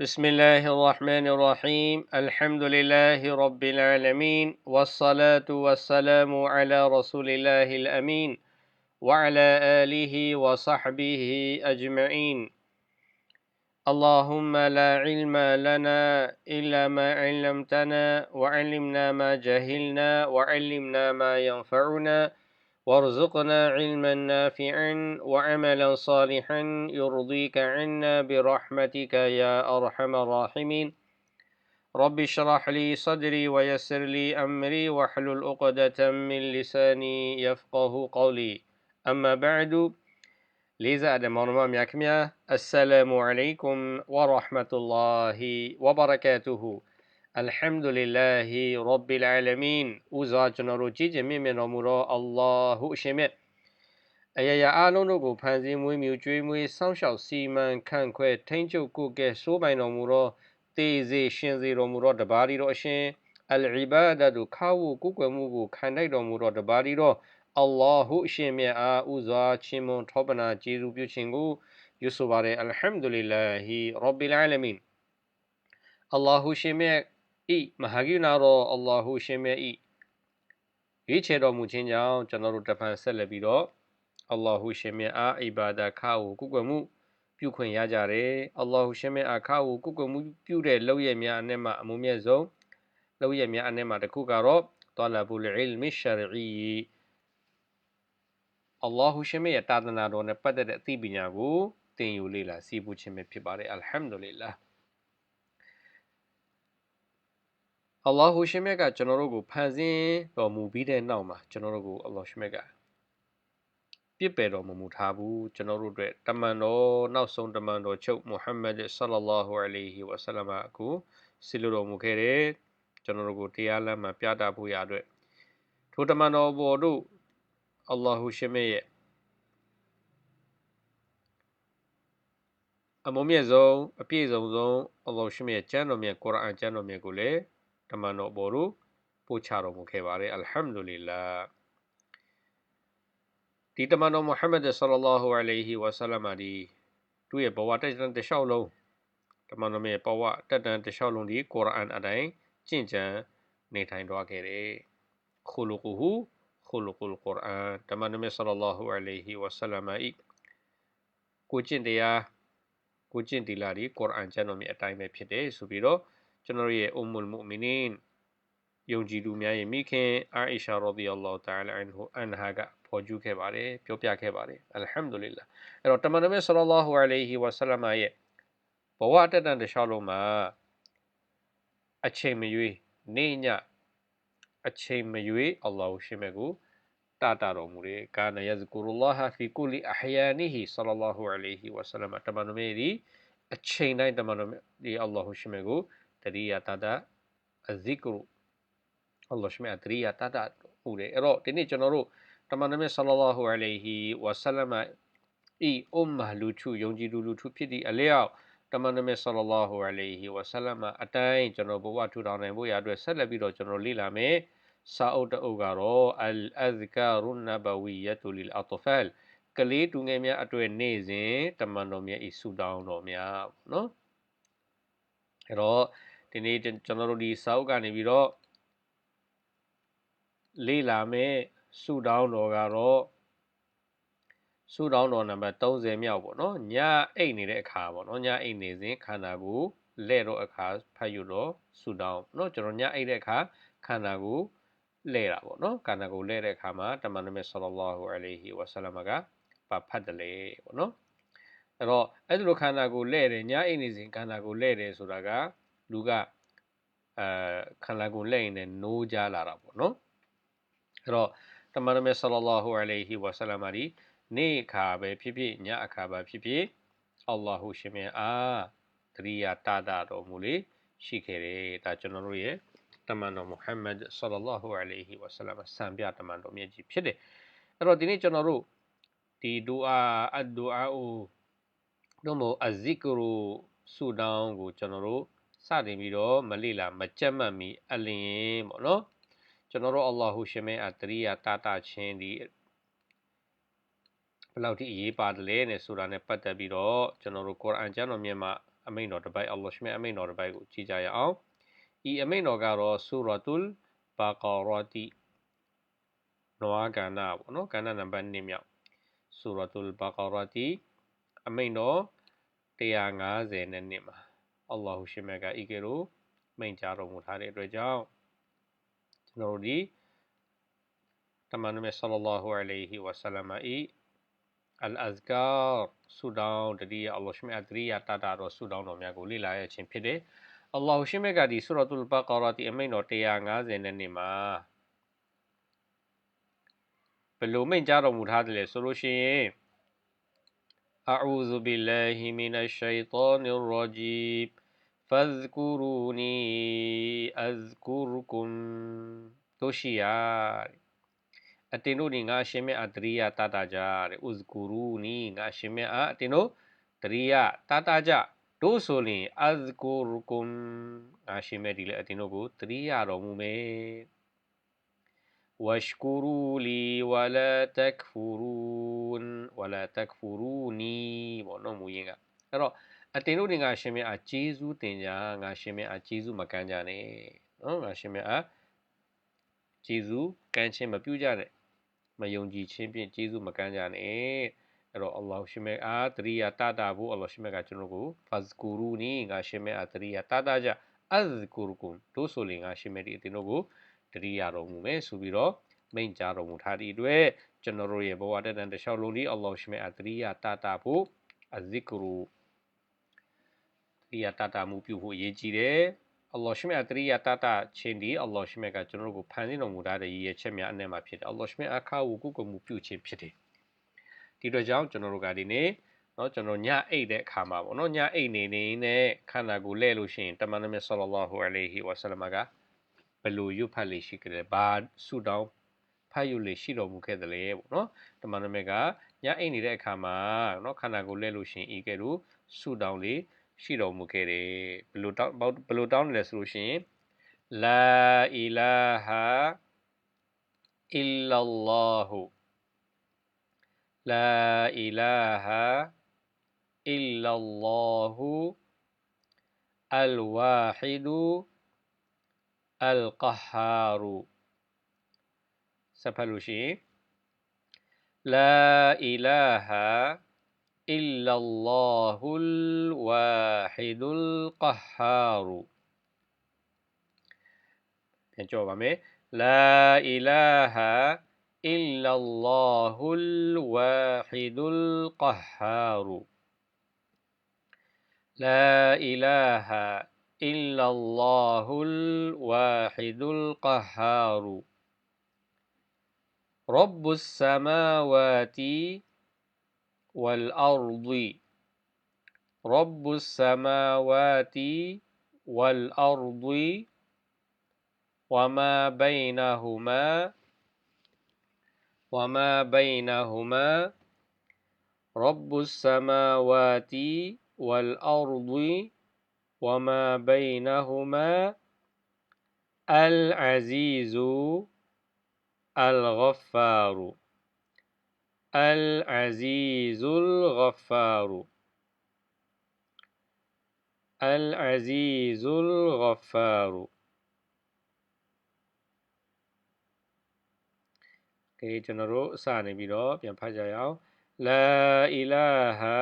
بسم الله الرحمن الرحيم. الحمد لله رب العالمين والصلاة والسلام على رسول الله الأمين وعلى آله وصحبه أجمعين. اللهم لا علم لنا إلا ما علمتنا وعلمنا ما جهلنا وعلمنا ما ينفعنا وارزقنا علما نافعا وعملا صالحا يرضيك عنا برحمتك يا أرحم الراحمين. رب اشرح لي صدري ويسر لي أمري واحلل عقدة من لساني يفقه قولي. أما بعد لذا أدمر مياكميا السلام عليكم ورحمة الله وبركاته. Alhamdulillahi Rabbil Alamin ဥစွာကျွန်တော်တို့ကြည်ကျင်မြင့်မြတ်တော်မူသော Allah ဟုအရှင်မြတ်အယရာအားလုံးတို့ကိုဖန်ဆင်းမွေးမြူကြွေးမွေးစောင့်ရှောက်စီမံခန့်ခွဲထိန်းချုပ်ကိုကဲစိုးပိုင်တော်မူသောတေစေရှင်စေတော်မူသောတပါးဒီတော်အရှင်အလ်အီဘာဒတ်ခါဝူကုကွယ်မှုကိုခံတိုက်တော်မူသောတပါးဒီတော်အလ္လာဟုအရှင်မြတ်အားဥစွာချင်းမွန်ထောပနာကျေးဇူးပြုခြင်းကိုယူဆိုပါရယ်အလ်ဟမ်ဒူလ illah ရဘ်ဘီလ်အာလမင်အလ္လာဟုရှင်မြတ် ဤမဟာကိနာတော်အလ္လာဟုရှင်မြတ်ဤရွေးချယ်တော်မူခြင်းကြောင့်ကျွန်တော်တို့တဖန်ဆက်လက်ပြီးတော့အလ္လာဟုရှင်မြတ်အားအိဘာဒခါကိုကုကွယ်မှုပြုခွင့်ရကြတယ်အလ္လာဟုရှင်မြတ်အခါကိုကုကွယ်မှုပြုတဲ့လောက်ရများအနဲ့မှအမှုမြတ်ဆုံးလောက်ရများအနဲ့မှတစ်ခုကတော့တောလဘူလ်အီလ်မီရှာရီအလ္လာဟုရှင်မြတ်ရဲ့တာသနာတော်နဲ့ပတ်သက်တဲ့အသိပညာကိုသင်ယူလေ့လာစီးပူးခြင်းပဲဖြစ်ပါတယ်အလ်ဟမ်ဒူလ illah အလ္လာဟူရှင်မြတ်ကကျွန်တော်တို့ကိုဖန်ဆင်းတော်မူပြီးတဲ့နောက်မှာကျွန်တော်တို့ကိုအလ္လာဟ်ရှင်မြတ်ကပြစ်ပယ်တော်မမူထားဘူးကျွန်တော်တို့အတွက်တမန်တော်နောက်ဆုံးတမန်တော်ချုပ်မုဟမ္မဒ်ဆလ္လာလာဟူအလိုင်ဟီဝဆလမ်ကိုဆီလိုတော်မူခဲ့တယ်ကျွန်တော်တို့ကိုတရားလမ်းမှာပြတာဖို့ရအတွက်ထိုတမန်တော်ဘော်တို့အလ္လာဟူရှင်မြတ်ရဲ့အမုံမြတ်ဆုံးအပြည့်စုံဆုံးအလ္လာဟ်ရှင်မြတ်ရဲ့ကျမ်းတော်မြတ်ကုရ်အာန်ကျမ်းတော်မြတ်ကိုလည်း တမန်တော်ဘော်တို့ပို့ချတော်မူခဲ့ပါတယ်အလ်ဟမ်ဒူလ illah ဒီတမန်တော်မုဟမ္မဒ်ဆလ္လာလာဟူအလိုင်ဟီဝါဆလမ်ဒီသူ့ရဲ့ဘဝတက်တန်တလျှောက်လုံးတမန်တော်ရဲ့ဘဝတက်တန်တလျှောက်လုံးဒီကုရ်အာန်အတိုင်းကျင့်ကြံနေထိုင်သွားခဲ့တယ်ခူလူကူဟူခူလူကူလ်ကုရ်အာန်တမန်တော်ဆလ္လာလာဟူအလိုင်ဟီဝါဆလမ်ဤကိုကျင့်တရားကိုကျင့်တီလာဒီကုရ်အာန်ကျမ်းတော်မြတ်အတိုင်းပဲဖြစ်တယ်ဆိုပြီးတော့ ကျွန်တော်ရဲ့အုမ်မူလ်မူမီနင်ယုံကြည်သူများရဲ့မိခင်အာအီရှာရာဒီအလ္လာဟ်တာလာအန်ဟူအန်ဟာကဖော်ကျူးခဲ့ပါတယ်ပြောပြခဲ့ပါတယ်အလ်ဟမ်ဒူလ illah အဲ့တော့တမန်တော်မြတ်ဆလ္လာလာဟူအလိုင်ဟီဝါဆလမ်ရဲ့ဘဝတက်တန်တခြားလုံးမှာအချိန်မရွေးနေညအချိန်မရွေးအလ္လာဟ်ရှင်မြတ်ကိုတာတာတော်မူတယ်ကာနယဇ်ကူရူလာဟဖီကူလီအဟယာနီဟီဆလ္လာလာဟူအလိုင်ဟီဝါဆလမ်တမန်တော်မြတ်ဒီအချိန်တိုင်းတမန်တော်မြတ်ဒီအလ္လာဟ်ရှင်မြတ်ကို တရိယာတတာအဇီကရူအလ္လာဟ်ရှမြတ်တရိယာတတာပူတယ်အဲ့တော့ဒီနေ့ကျွန်တော်တို့တမန်တော်မြတ်ဆလ္လာလာဟူအလိုင်ဟီဝါဆလမ်ဤအုမ္မာလူထုယုံကြည်သူလူထုဖြစ်သည့်အလျောက်တမန်တော်မြတ်ဆလ္လာလာဟူအလိုင်ဟီဝါဆလမ်အတိုင်းကျွန်တော်ဘဝထူထောင်နိုင်ဖို့ရအတွက်ဆက်လက်ပြီးတော့ကျွန်တော်လေ့လာမယ်စာအုပ်တအုပ်ကတော့ al azkarun nabawiyatu lil atfal ကလေးတူငယ်များအတွက်နေ့စဉ်တမန်တော်မြတ်ဤဆူတောင်းတော်များနော်အဲ့တော့ ဒီနေ့ကျွန်တော်တို့ဒီစာအုပ်ကနေပြီးတော့လေ့လာမယ်ဆူတောင်းတော်ကတော့ဆူတောင်းတော်နံပါတ်30မြောက်ပေါ့နော်ညအိတ်နေတဲ့အခါပေါ့နော်ညအိတ်နေစဉ်ခန္ဓာကိုလဲ့တော့အခါဖတ်ယူတော့ဆူတောင်းနော်ကျွန်တော်ညအိတ်တဲ့အခါခန္ဓာကိုလဲ့တာပေါ့နော်ခန္ဓာကိုလဲ့တဲ့အခါမှာတမန်တော်မြတ်ဆလ္လာဟူအလိုင်ဟီဝါဆလမ်ကပါဖတ်တယ်လေပေါ့နော်အဲ့တော့အဲ့ဒီလိုခန္ဓာကိုလဲ့တယ်ညအိတ်နေစဉ်ခန္ဓာကိုလဲ့တယ်ဆိုတာက လူကအဲခန္ဓာကိုလဲ့ရင်လည်းနိုးကြလာတာပေါ့နော်အဲ့တော့တမန်တော်မြတ်ဆလ္လာဟူအလိုင်ဟီဝါဆလမ်ဒီနေ့အခါပဲဖြစ်ဖြစ်ညအခါပဲဖြစ်ဖြစ်အလ္လာဟူရှင်မြတ်အားတရိယာတာတာတော်မူလေရှိခဲ့တယ်ဒါကျွန်တော်တို့ရဲ့တမန်တော်မုဟမ္မဒ်ဆလ္လာဟူအလိုင်ဟီဝါဆလမ်စံပြတမန်တော်မြတ်ကြီးဖြစ်တယ်အဲ့တော့ဒီနေ့ကျွန်တော်တို့ဒီဒူအာအဒူအာအိုတို့မို့အဇီကရူဆူတောင်းကိုကျွန်တော်တို့ စတင်ပြီးတော့မလေ့လာမကြက်မှတ်မီအလင်းပေါ့နော်ကျွန်တော်တို့အလ္လာဟူရှင်မဲအတရိယာတာတာချင်းဒီဘယ်လောက်ထိအရေးပါတယ်လဲနဲ့ဆိုတာနဲ့ပတ်သက်ပြီးတော့ကျွန်တော်တို့ကုရ်အာန်ကျမ်းတော်မြတ်မှာအမိန့်တော်တစ်ပိုက်အလ္လာဟ်ရှမြတ်အမိန့်တော်တစ်ပိုက်ကိုကြည်ကြရအောင်ဤအမိန့်တော်ကတော့ဆူရတ်လ်ဘာကာရာတီနွားကဏ္ဍပေါ့နော်ကဏ္ဍနံပါတ်2မြောက်ဆူရတ်လ်ဘာကာရာတီအမိန့်တော်150နဲ့နှစ်မှာ အလ္လာဟ်ရှမြတ်ကဤကဲ့သို့မိန့်ကြားတော်မူထားတဲ့အတွက်ကြောင့်ကျွန်တော်တို့ဒီတမန်တော်မြတ်ဆလ္လာဟူအလိုင်ဟီဝါဆလမ်ဤအလ်အဇ်ကာဆူဒေါင်းတတိယအလ္လာဟ်ရှမြတ်တတိယတတာတော်ဆူဒေါင်းတော်များကိုလေ့လာရခြင်းဖြစ်တယ်။အလ္လာဟ်ရှမြတ်ကဒီဆူရတ်လ်ဘကာရာတီအမိန့်တော်150နဲ့နှစ်မှာဘယ်လိုမိန့်ကြားတော်မူထားတယ်လဲဆိုလို့ရှိရင် أعوذ بالله من الشيطان الرجيم فاذكروني أذكركم တို့ရှိရအတင်တို့နေငါအရှင်မြတ်အတရိယတတာကြတဲ့ဥဇကူရူနီငါအရှင်မြတ်အတင်တို့တရိယတတာကြတို့ဆိုရင်အဇကူရကွန်ငါရှင်မြတ်ဒီလေအတင်တို့ကိုတရိယတော်မူမယ်ဝရှကူရူလီဝလာတက်ဖူရူန်ဝလာတက်ဖူရူနီဘောနော်မူရင်ကအဲ့တော့ အတင်တို့နေငါရှင်မြတ်အဂျေဇူးတင်ကြငါရှင်မြတ်အဂျေဇူးမကမ်းကြနဲ့နော်ငါရှင်မြတ်အဂျေဇူးကမ်းခြင်းမပြုကြနဲ့မယုံကြည်ခြင်းဖြင့်ကျေးဇူးမကမ်းကြနဲ့အဲ့တော့အလ္လာဟ်ရှင်မေအာတရိယာတတာဖို့အလ္လာဟ်ရှင်မေကကျွန်တော်ကိုဖဇ်ကူရူနီငါရှင်မေအာတရိယာတတာကြအဇ်ကူရကုမ်တို့ဆိုရင်ငါရှင်မေဒီအတင်တို့ကိုတရိယာတော်မူမယ်ဆိုပြီးတော့မိန့်ကြားတော်မူထားသည့်အတွက်ကျွန်တော်တို့ရဲ့ဘဝတတန်တလျှောက်လုံးဒီအလ္လာဟ်ရှင်မေအာတရိယာတတာဖို့အဇ်ကူရူ တရိယာတတာမှုပြုဖို့ရည်ကြည်တယ်အလ္လာဟ်ရှမြတ်တရိယာတတချင်းဒီအလ္လာဟ်ရှမြတ်ကကျွန်တော်တို့ကိုဖန်ဆင်းတော်မူထားတဲ့ရည်ရချက်များအနက်မှာဖြစ်တယ်အလ္လာဟ်ရှမြတ်အခါကိုကုကုမှုပြုခြင်းဖြစ်တယ်ဒီတော့ကြောင့်ကျွန်တော်တို့ကဒီနေ့เนาะကျွန်တော်ညအိတ်တဲ့အခါမှာပေါ့เนาะညအိတ်နေနေနဲ့ခန္ဓာကိုယ်လဲလို့ရှိရင်တမန်တော်မြတ်ဆလ္လာလာဟူအလိုင်ဟီဝါဆလမ်ကဘယ်လိုရွတ်ဖတ်လေးရှိကြလဲဘာဆုတောင်းဖတ်ယူလေးရှိတော်မူခဲ့တယ်လေပေါ့เนาะတမန်တော်မြတ်ကညအိတ်နေတဲ့အခါမှာเนาะခန္ဓာကိုယ်လဲလို့ရှိရင်ဤကဲ့သို့ဆုတောင်းလေး ရှိတော်မူခဲ့တယ်ဘယ်လိုတောင်းဘယ်လိုတောင်းတယ်လဲဆိုလို့ရှိရင်လာအီလာဟာအီလာလာဟူလာအီလာဟာအီလာလာဟူအလ်ဝါဟီဒူအလ်ကဟာရူဆက်ဖတ်လို့ရှိရင်လာအီလာဟာ إلا الله الواحد القهار. لا إله إلا الله الواحد القهار. لا إله إلا الله الواحد القهار. رب السماوات والأرض. رب السماوات والأرض وما بينهما وما بينهما. رب السماوات والأرض وما بينهما. العزيز الغفار. العزيز الغفار العزيز الغفار ကဲကျွန်တော်တို့အစနေပြီးတော့ပြန်ဖတ်ကြရအောင်လာအီလာဟာ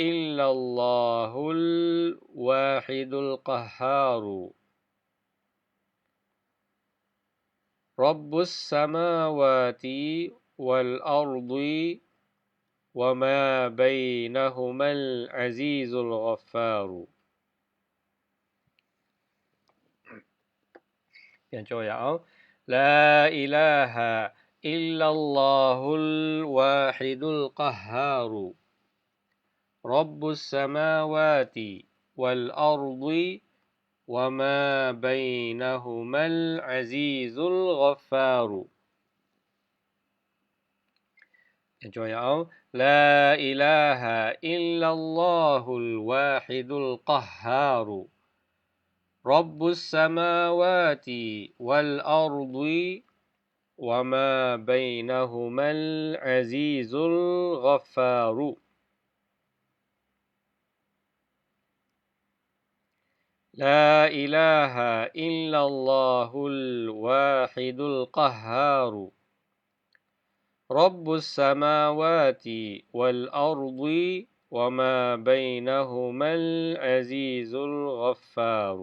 အီလာလာဟူလ်ဝါဟီဒူလ်ကဟာရူ رب السماوات والأرض وما بينهما العزيز الغفار. يعني لا إله إلا الله الواحد القهار. رب السماوات والأرض وما بينهما العزيز الغفار. Out لا إله إلا الله الواحد القهار رب السماوات والأرض وما بينهما العزيز الغفار لا إله إلا الله الواحد القهار رب السماوات والأرض وما بينهما العزيز الغفار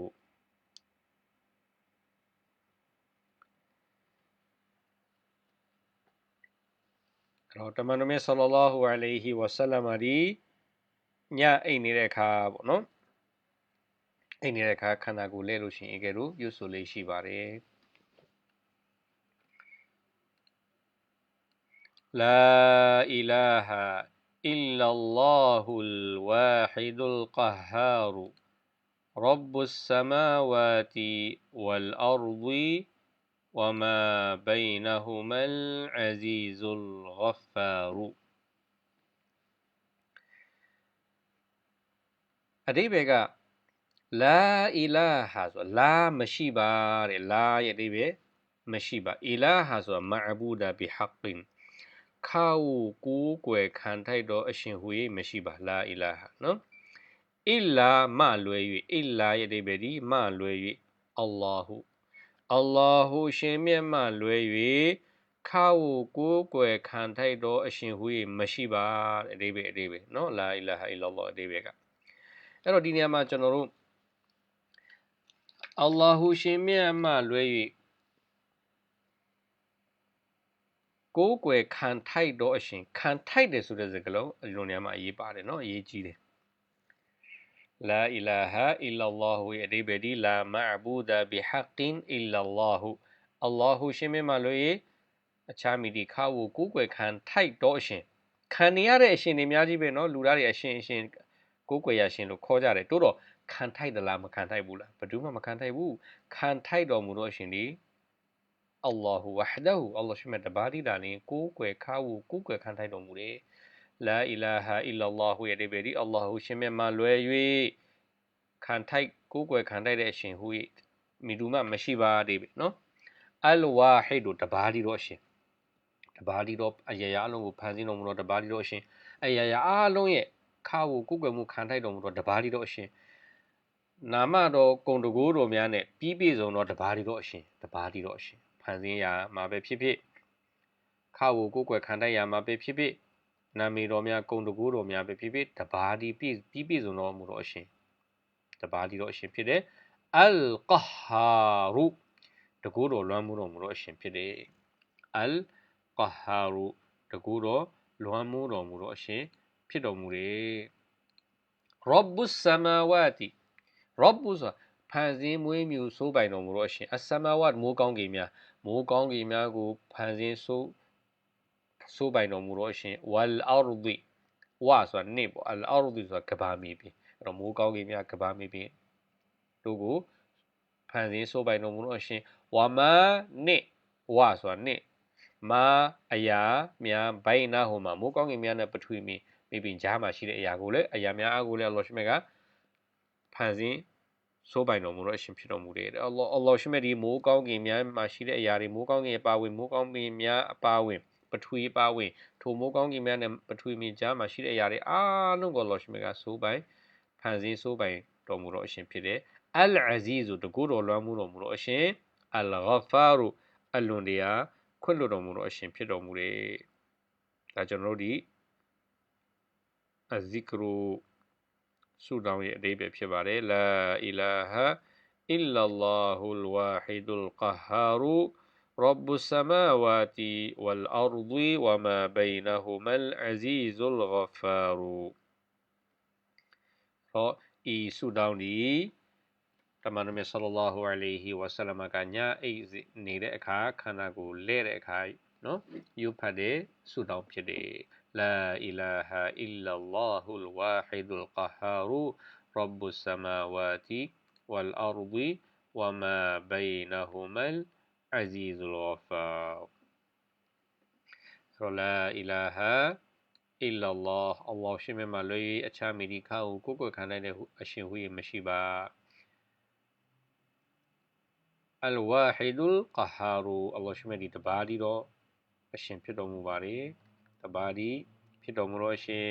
တော့တမန်တော်မြတ်ဆလလာဟူအလိုင်ဟီဝဆလမ်အဒီညအိတ်နေတဲ့အခါပေါ့နော်အိတ်နေတဲ့အခါခန္ဓာကိုယ်လဲလို့ရှိရင်အကယ်လို့ပြုဆိုလေးရှိပါတယ် لا إله إلا الله الواحد القهار رب السماوات والأرض وما بينهما العزيز الغفار အတိဘေကလာအီလာဟာဆိုလာမရှိပါတဲ့လာရဲ့အတိဘေမရှိပါအီလာဟာဆိုမအဘူဒါဘီဟက်ကင် ခါဝကိုးကွယ်ခံထိုက်တော့အရှင်ဟူ၏မရှိပါလာအီလာဟာနော်အီလာမလွယ်၍အီလာရဲ့အတိဘေဒီမလွယ်၍အလ္လာဟုအလ္လာဟူရှင်မြတ်မှလွယ်၍ခါဝကိုးကွယ်ခံထိုက်တော့အရှင်ဟူ၏မရှိပါအတိဘေအတိဘေနော်လာအီလာဟာအီလာလ္လာအတိဘေကအဲ့တော့ဒီနေရာမှာကျွန်တော်တို့အလ္လာဟူရှင်မြတ်မှလွယ်၍ ကိုးကွယ်ခံထိုက်တော့အရှင်ခံထိုက်တယ်ဆိုတဲ့စကားလုံးအလုံးနေရာမှာအရေးပါတယ်နော်အရေးကြီးတယ်လာအီလာဟာအီလာလ္လာဟူရဲ့အဓိပ္ပာယ်ဒီလာမအဘူဒါဘီဟက်ကင်အီလာလ္လာဟူအလ္လာဟူရှင်မြတ်မှလွယ်၍အခြားမိဒီခါဝကိုးကွယ်ခံထိုက်တော့အရှင်ခံနေရတဲ့အရှင်တွေအများကြီးပဲနော်လူသားတွေအရှင်အရှင်ကိုးကွယ်ရရှင်လို့ခေါ်ကြတယ်တိုးတော့ခံထိုက်သလားမခံထိုက်ဘူးလားဘယ်သူမှမခံထိုက်ဘူးခံထိုက်တော်မူတော့အရှင်ဒီ အလ္လာဟူဝဟဒဟူအလ္လာရှိမြတ်တပါးဒီလာလင်ကိုးကွယ်ခါဝကိုးကွယ်ခံထိုက်တော်မူတယ်လာအီလာဟာအီလာလ္လာဟူရဲ့ဒီပေဒီအလ္လာဟူရှင်မြတ်မှလွယ်၍ခံထိုက်ကိုးကွယ်ခံထိုက်တဲ့အရှင်ဟူ၏မိသူမှမရှိပါဒီပဲနော်အလ်ဝါဟီဒူတပါးဒီတော့အရှင်တပါးဒီတော့အရာရာအလုံးကိုဖန်ဆင်းတော်မူတော့တပါးဒီတော့အရှင်အရာရာအလုံးရဲ့ခါကိုကုကွယ်မှုခံထိုက်တော်မူတော့တပါးဒီတော့အရှင်နာမတော်ကုံတကိုးတော်များနဲ့ပြီးပြည့်စုံတော့တပါးဒီတော့အရှင်တပါးဒီတော့အရှင် ဖန်ဆင်းရာမှာပဲဖြစ်ဖြစ်ခါကိုကိုကွယ်ခံထိုက်ရာမှာပဲဖြစ်ဖြစ်နာမည်တော်များကုံတကိုးတော်များပဲဖြစ်ဖြစ်တပါးဒီပြီးပြီးပြည့်စုံတော်မူတော့အရှင်တပါးဒီတော့အရှင်ဖြစ်တယ်အလ်ကဟာရူတကူတော်လွမ်းမှုတော်မူတော့အရှင်ဖြစ်တယ်အလ်ကဟာရူတကူတော်လွမ်းမှုတော်မူတော့အရှင်ဖြစ်တော်မူတယ်ရဘ်ဘူဆမာဝါတီရဘ်ဘူဆိုဖန်ဆင်းမွေးမြူဆိုးပိုင်တော်မူတော့အရှင်အဆမာဝတ်မိုးကောင်းကင်များ မိုးကောင်းကင်များကိုဖန်ဆင်းဆိုးဆိုးပိုင်တော်မူတော့အရှင်ဝလ်အာရ်ဒီဝါဆိုတာနေပေါ့အလ်အာရ်ဒီဆိုတာကဘာမီပြီအဲ့တော့မိုးကောင်းကင်များကဘာမီပြီတို့ကိုဖန်ဆင်းဆိုးပိုင်တော်မူတော့အရှင်ဝါမနေဝါဆိုတာနေမာအရာများဘိုင်နာဟိုမှာမိုးကောင်းကင်များနဲ့ပထဝီမီမိပင်ကြားမှာရှိတဲ့အရာကိုလည်းအရာများအားကိုလည်းအလ္လာဟ်ရှိမြတ်ကဖန်ဆင်း ဆိုးပိုင်တော်မူတော့အရှင်ဖြစ်တော်မူတယ်အလ္လာဟ်အလ္လာဟ်ရှိမြတ်ဒီမိုးကောင်းကင်များမှာရှိတဲ့အရာတွေမိုးကောင်းကင်အပါဝင်မိုးကောင်းကင်များအပါဝင်ပထဝီအပါဝင်ထိုမိုးကောင်းကင်များနဲ့ပထဝီမြေကြားမှာရှိတဲ့အရာတွေအားလုံးကိုအလ္လာဟ်ရှိမြတ်ကဆိုးပိုင်ဖန်ဆင်းဆိုးပိုင်တော်မူတော့အရှင်ဖြစ်တယ်အလ်အဇီဇ်တကူတော်လွှမ်းမှုတော်မူတော့အရှင်အလ်ဂဖာရူအလွန်တရာခွင့်လွှတ်တော်မူတော့အရှင်ဖြစ်တော်မူတယ်ဒါကျွန်တော်တို့ဒီအဇီကရူ ဆုတောင်းရဲ့အဓိပ္ပာယ်ဖြစ်ပါတယ်လာအီလာဟာအလ္လာလ္ဟူလ်ဝါဟီဒူလ်ကဟာရူ رب السماوات والأرض وما بينهما العزيز الغفار ဟောဤဆုတောင်းဒီတမန်တော်မြတ်ဆလလာဟူအလိုင်ဟီဝဆလမ်ကညအိတ်နေတဲ့အခါခန္ဓာကိုယ်လဲတဲ့အခါနော်ယူဖတ်တဲ့ဆုတောင်းဖြစ်တယ် لا إله إلا الله الواحد القهار رب السماوات والأرض وما بينهما العزيز الغفار لا إله إلا الله الله ရှိမြတ်မှာလွေအခြားမိဒီခါကိုကိုယ်ကိုယ်ခံနိုင်တဲ့အရှင်ဟူမရှိပါ الواحد القهار အလ္လာဟ်ရှိမြတ်ဒီတပါးဒီတော့အရှင်ဖြစ်တော်မူပါတယ် တပါးဒီဖြစ်တော်မူတော့ရှင်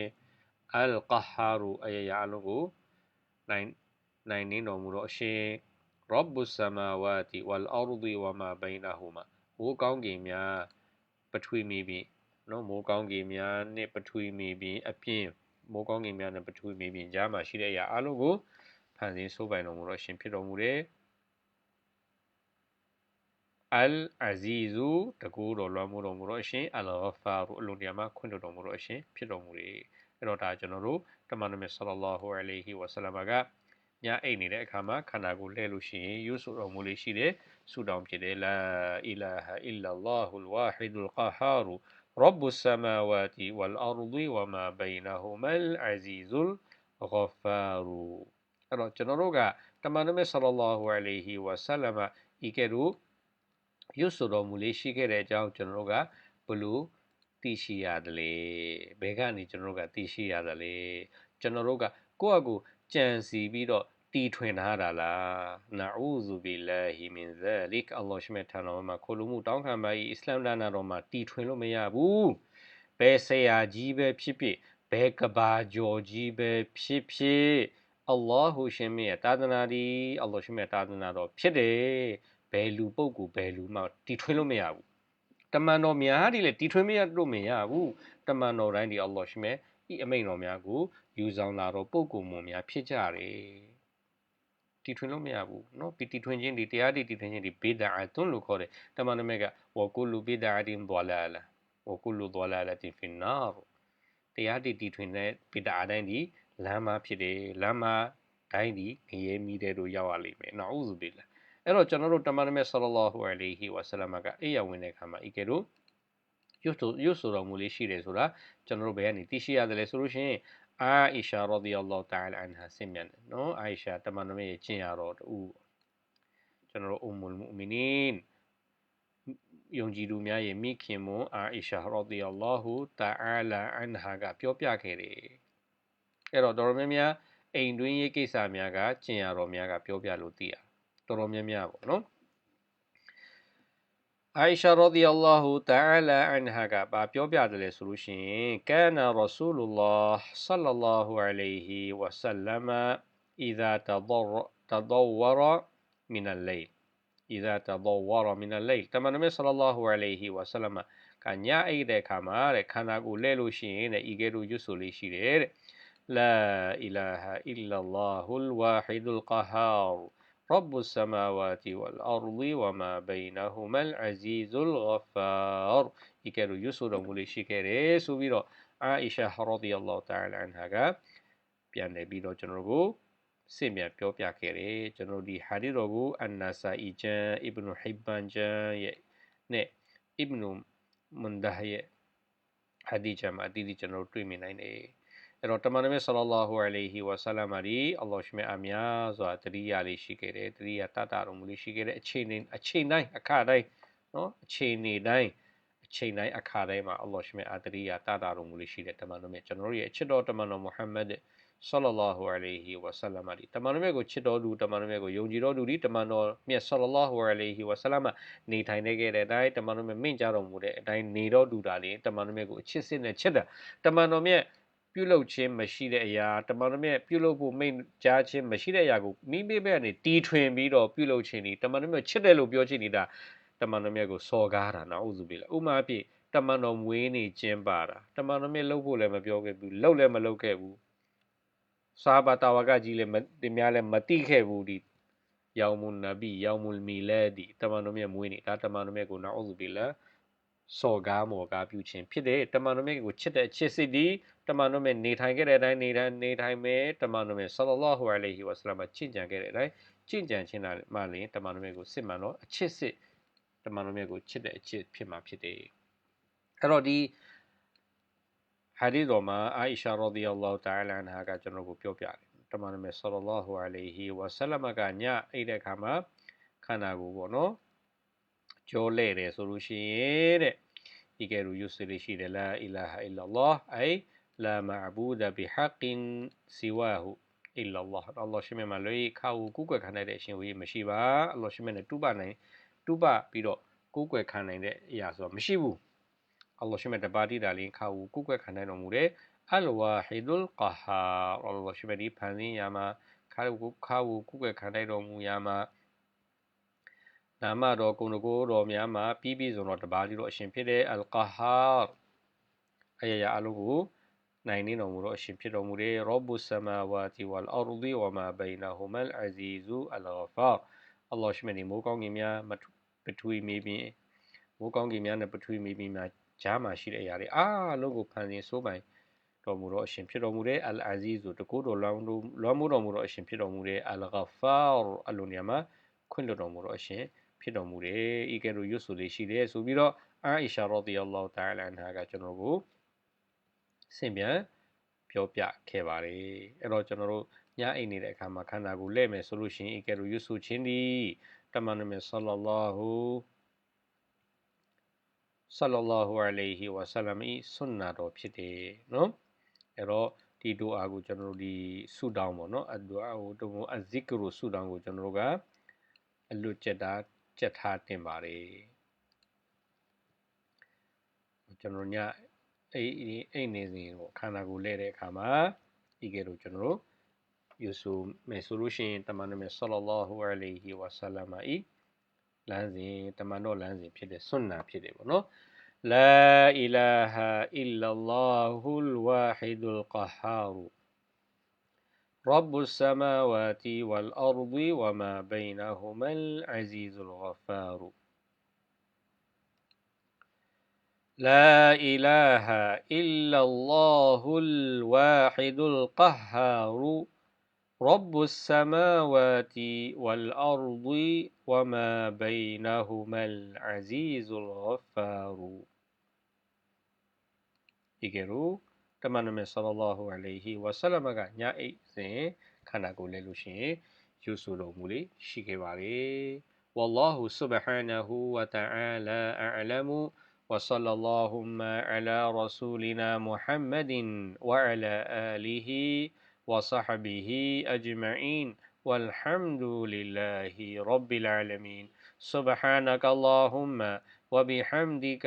အလ်ကဟာရူအယယာအလုံးကိုနိုင်နိုင်နေတော်မူသောအရှင်ရဘ်ဘူဆာမာဝါတီဝလ်အာရဒီဝမာဘိနာဟူမာမိုးကောင်းကင်များပထဝီမြေပြင်နော်မိုးကောင်းကင်များနဲ့ပထဝီမြေပြင်အပြင်မိုးကောင်းကင်များနဲ့ပထဝီမြေပြင်ကြားမှာရှိတဲ့အရာအလုံးကိုဖန်ဆင်းဆိုးပိုင်တော်မူသောရှင်ဖြစ်တော်မူတယ် အလ်အဇီဇူတကူတော်လွှမ်းမိုးတော်မူသောအရှင်အလ်ဂဖာရူအလိုနေရာမှာခွင့်တော်မူသောအရှင်ဖြစ်တော်မူတယ်အဲ့တော့ဒါကျွန်တော်တို့တမန်တော်မြတ်ဆလလောဟူအလိုဟီဝဆလမ်ကညအိတ်နေတဲ့အခါမှာခန္ဓာကိုယ်လှည့်လို့ရှိရင်ယူဆိုတော်မူလေးရှိတယ်ဆူတောင်းဖြစ်တယ်လာအီလာဟာအီလာလာဟူလ်ဝါဟီဒူလ်ကာဟာရူ رب السماوات والأرض وما بينهما العزيز الغفار အဲ့တော့ကျွန်တော်တို့ကတမန်တော်မြတ်ဆလလောဟူအလိုဟီဝဆလမ်ဤကဲ့သို့ ရွတ်ဆိုတော်မူလေးရှိခဲ့တဲ့အကြောင်းကျွန်တော်တို့ကဘလို့သိရှိရတယ်လေဘယ်ကနေကျွန်တော်တို့ကသိရှိရတယ်လေကျွန်တော်တို့ကကိုယ့်အကူကြံစီပြီးတော့တီထွင်ထားတာလားနာအူဇူဘီလာဟီမင်ဇာလစ်အလ္လာဟ်ရှမေထာတော်မှာခိုလူမှုတောင်းခံပါ၏အစ္စလာမ်ဒါနာတော်မှာတီထွင်လို့မရဘူးဘယ်ဆရာကြီးပဲဖြစ်ဖြစ်ဘယ်ကဘာကျော်ကြီးပဲဖြစ်ဖြစ်အလ္လာဟူရှင်မြတ်တာသနာဒီအလ္လာဟ်ရှင်မြတ်တာသနာတော်ဖြစ်တယ် ဘယ်လူပုဂ္ဂိုလ်ဘယ်လူမှတီထွင်လို့မရဘူးတမန်တော်များဒီလေတီထွင်မရလို့မရဘူးတမန်တော်တိုင်းဒီအလ္လာဟ်ရှင်မြတ်ဤအမိန်တော်များကိုယူဆောင်လာတော့ပုဂ္ဂိုလ်မွန်များဖြစ်ကြတယ်တီထွင်လို့မရဘူးเนาะပီတီထွင်ခြင်းဒီတရားတီတီထွင်ခြင်းဒီဘေဒါအသွန်လို့ခေါ်တယ်တမန်တော်မြတ်ကဝကုလူဘေဒါအတင်ဒွာလာလာဝကုလူဒွာလာလာတီဖင်နာတရားတီတီထွင်တဲ့ဘေဒါအတိုင်းဒီလမ်းမဖြစ်တယ်လမ်းမတိုင်းဒီငရဲမိတဲ့တို့ရောက်ရလိမ့်မယ်နော်ဥဇူဘီလာ အဲ့တော့ကျွန်တော်တို့တမန်တော်မြတ်ဆလလောဟူအလိုဟီဝဆလမ်ကအေးရဝင်တဲ့အခါမှာဤကဲ့သို့ရွတ်ရွတ်ဆိုတော်မူလေးရှိတယ်ဆိုတာကျွန်တော်တို့ဘယ်ကနေသိရှိရတယ်လဲဆိုလို့ရှိရင်အာအီရှာရဒီအလ္လာဟ်တာအလအန်ဟာဆင်မြန်တယ်နော်အာအီရှာတမန်တော်ရဲ့ကျင့်ရတော့တူကျွန်တော်တို့အုမ်မူလ်မူမီနင်ယုံကြည်သူများရဲ့မိခင်မွန်အာအီရှာရဒီအလ္လာဟ်တာအလအန်ဟာကပြောပြခဲ့တယ်အဲ့တော့တော်တော်များများအိမ်တွင်းရေးကိစ္စများကကျင့်ရတော်များကပြောပြလို့သိရတော်တော် miau, ¿no? Aisha radiyallahu ta'ala anha ကဘာပြောပြတယ်လဲဆိုလို့ရှိရင် kana rasulullah sallallahu alayhi wa sallam idha tadawwara min al-layl idha tadawwara min al-layl တမန်တော်မြတ် sallallahu alayhi wa sallam ကညအိပ်တဲ့အခါမှာတဲ့ခန္ဓာကိုယ်လဲလို့ရှိရင်တဲ့ဤကဲ့သို့ရွတ်ဆိုလေးရှိတယ်တဲ့ la ilaha illa allahul wahidul qahhar رب السماوات والأرض وما بينهما العزيز الغفار ဒီကဲလို့ရွတ်ဆိုတော်မူလေးရှိခဲ့တယ်ဆိုပြီးတော့အာအီရှာရာဒီအလ္လာဟ်တာအလာအန်ဟာကပြန်လည်ပြီးတော့ကျွန်တော်တို့ကိုစင်ပြန်ပြောပြခဲ့တယ်ကျွန်တော်ဒီဟာဒီတော်ကိုအန်နာဆာအီဂျန်အစ်ဘနူဟိဘန်ဂျန်ရဲ့နဲ့အစ်ဘနူမန်ဒါရဲ့ဟာဒီဂျန်မှာအတီးတီကျွန်တော်တို့တွေ့မြင်နိုင်တယ် အဲ့တော့တမန်တော်မြတ်ဆလလာဟူအလိုင်ဟီဝဆလမ်ရီအလ္လာဟ်ရှမေအများစွာတတိယလေးရှိခဲ့တယ်တတိယတတတော်မူလေးရှိခဲ့တယ်အချိန်တိုင်းအချိန်တိုင်းအခါတိုင်းနော်အချိန်နေတိုင်းအချိန်တိုင်းအခါတိုင်းမှာအလ္လာဟ်ရှမေအတတိယတတတော်မူလေးရှိတဲ့တမန်တော်မြတ်ကျွန်တော်တို့ရဲ့အချစ်တော်တမန်တော်မုဟမ္မဒ်ဆလလာဟူအလိုင်ဟီဝဆလမ်ရီတမန်တော်မြတ်ကိုချစ်တော်သူတမန်တော်မြတ်ကိုယုံကြည်တော်သူဒီတမန်တော်မြတ်ဆလလာဟူအလိုင်ဟီဝဆလမ်နေထိုင်နေခဲ့တဲ့အတိုင်းတမန်တော်မြတ်မင့်ကြတော်မူတဲ့အတိုင်းနေတော်သူတာလေတမန်တော်မြတ်ကိုအချစ်စစ်နဲ့ချစ်တာတမန်တော်မြတ် ပြုလုပ်ခြင်းမရှိတဲ့အရာတမန်တော်မြတ်ပြုလုပ်ဖို့မိန့်ကြားခြင်းမရှိတဲ့အရာကိုမိမိဘက်ကနေတီးထွင်ပြီးတော့ပြုလုပ်ခြင်းဒီတမန်တော်မြတ်ချစ်တယ်လို့ပြောခြင်းနေတာတမန်တော်မြတ်ကိုစော်ကားတာနော်ဥစုပြီလားဥမာအဖြစ်တမန်တော်မွေးနေခြင်းပါတာတမန်တော်မြတ်လှုပ်ဖို့လည်းမပြောခဲ့ဘူးလှုပ်လည်းမလှုပ်ခဲ့ဘူးစာဘာတာဝကကြီးလည်းတင်များလည်းမတိခဲ့ဘူးဒီယောင်မွန်နဗီယောင်မွန်မီလဲဒီတမန်တော်မြတ်မွေးနေဒါတမန်တော်မြတ်ကိုနော်ဥစုပြီလား စော်ကားမော်ကားပြုခြင်းဖြစ်တဲ့တမန်တော်မြတ်ကိုချစ်တဲ့ချစ်စစ်ဒီတမန်တော်မြတ်နေထိုင်ခဲ့တဲ့အတိုင်းနေတိုင်းနေထိုင်မယ်တမန်တော်မြတ်ဆလလောဟူအလိုင်ဟီဝါဆလမ်ချင့်ကြံခဲ့တဲ့အတိုင်းချင့်ကြံခြင်းလာမှလည်းတမန်တော်မြတ်ကိုစစ်မှန်တော့အချစ်စစ်တမန်တော်မြတ်ကိုချစ်တဲ့အချစ်ဖြစ်မှာဖြစ်တယ်အဲ့တော့ဒီဟာဒီတော်မှာအာအီရှာရာဒီအလ္လာဟ်တာအလာနာကကျွန်တော်ကိုပြောပြတယ်တမန်တော်မြတ်ဆလလောဟူအလိုင်ဟီဝါဆလမ်ကညအဲ့တဲ့အခါမှာခန္ဓာကိုယ်ပေါ့နော် ကြောလဲ့တယ်ဆိုလို့ရှိရင်တဲ့ဒီကဲရူယုစရီရှိတယ်လာအီလာဟာအီလာလာအိုင်လာမာဘူဒဘီဟက်ကင်စီဝါဟူအီလာလာအလ္လာဟ်ရှိမမလေးခါဟူကူးကွယ်ခံတဲ့အရှင်ဝေးမရှိပါအလ္လာဟ်ရှိမနဲ့တူပနိုင်တူပပြီးတော့ကိုးကွယ်ခံနိုင်တဲ့အရာဆိုတော့မရှိဘူးအလ္လာဟ်ရှိမတပါတိတာလင်းခါဟူကိုးကွယ်ခံနိုင်တော်မူတဲ့အလ်ဝါဟီဒုလ်ကာဟာအလ္လာဟ်ရှိမဒီဖန်ဆင်းရာမှာခါဟူခါဟူကိုးကွယ်ခံနိုင်တော်မူရာမှာ နာမတော်ကုံကိုတော်များမှာပြီးပြီးဆုံးတော်တပါးလေးတော့အရှင်ဖြစ်တဲ့အလ်ကာဟာအယယအလုံးကိုနိုင်နေတော်မူတော့အရှင်ဖြစ်တော်မူတဲ့ရောဘုဆမဝါတီဝလ်အာရဒီဝမာဘိနာဟူမလ်အဇီဇူအလ်ဂဖာအလ္လာဟ်ရှိမနေမိုးကောင်းကင်များပထဝီမြေပြင်မိုးကောင်းကင်များနဲ့ပထဝီမြေပြင်များကြားမှာရှိတဲ့အရာတွေအားလုံးကိုဖန်ဆင်းစိုးပိုင်တော်မူတော့အရှင်ဖြစ်တော်မူတဲ့အလ်အဇီဇူတကူတော်လွမ်းလွမ်းမိုးတော်မူတော့အရှင်ဖြစ်တော်မူတဲ့အလ်ဂဖာအလိုနေရာမှာခွင့်လွှတ်တော်မူတော့အရှင် ဖြစ်တော်မူတယ်ဤကဲ့သို့ရွတ်ဆိုလေးရှိတယ်ဆိုပြီးတော့အာအီရှာရာဒီအလ္လာဟ်တာလာအန်ဟာကကျွန်တော်ကိုဆင့်ပြန်ပြောပြခဲ့ပါတယ်အဲ့တော့ကျွန်တော်တို့ညအိတ်နေတဲ့အခါမှာခန္ဓာကိုယ်လဲ့မယ်ဆိုလို့ရှိရင်ဤကဲ့သို့ရွတ်ဆိုခြင်းဒီတမန်တော်မြတ်ဆလ္လာလာဟူဆလ္လာလာဟူအလိုင်ဟီဝါဆလမ်ဤဆွန်နာတော်ဖြစ်တယ်နော်အဲ့တော့ဒီဒူအာကိုကျွန်တော်တို့ဒီဆုတောင်းပေါ့နော်အဒူအာကိုတုံးအဇစ်ကရူဆုတောင်းကိုကျွန်တော်တို့ကအလွတ်ကျက်တာ ကြက်ထားတင်ပါတယ်ကျွန်တော်ညအိတ်အိတ်နေစဉ်ကိုခန္ဓာကိုယ်လဲတဲ့အခါမှာဤကဲလို့ကျွန်တော်တို့ယူဆိုမယ်ဆိုလို့ရှိရင်တမန်တော်မြတ်ဆလ္လာလာဟူအလိုင်ဟီဝါဆလမ်ဤလမ်းစဉ်တမန်တော်လမ်းစဉ်ဖြစ်တဲ့ဆွန်နာဖြစ်တယ်ပေါ့နော်လာအီလာဟာအီလလာဟူလ်ဝါဟီဒူလ်ကဟာရူ رب السماوات والأرض وما بينهما العزيز الغفار. لا إله إلا الله الواحد القهار. رب السماوات والأرض وما بينهما العزيز الغفار. တမန်တော်မြတ်ဆလ္လာဟူအလိုင်ဟီဝါဆလမ်ကညအိတ်စဉ်ခန္ဓာကိုယ်လဲလို့ရှိရင်ယူဆတော်မူလေးရှိခဲ့ပါလေဝါလာဟူဆုဘဟာနဟူဝတအာလာအလမူ وصلى اللهم على رسولنا محمد وعلى آله وصحبه أجمعين والحمد لله رب العالمين سبحانك اللهم وبحمدك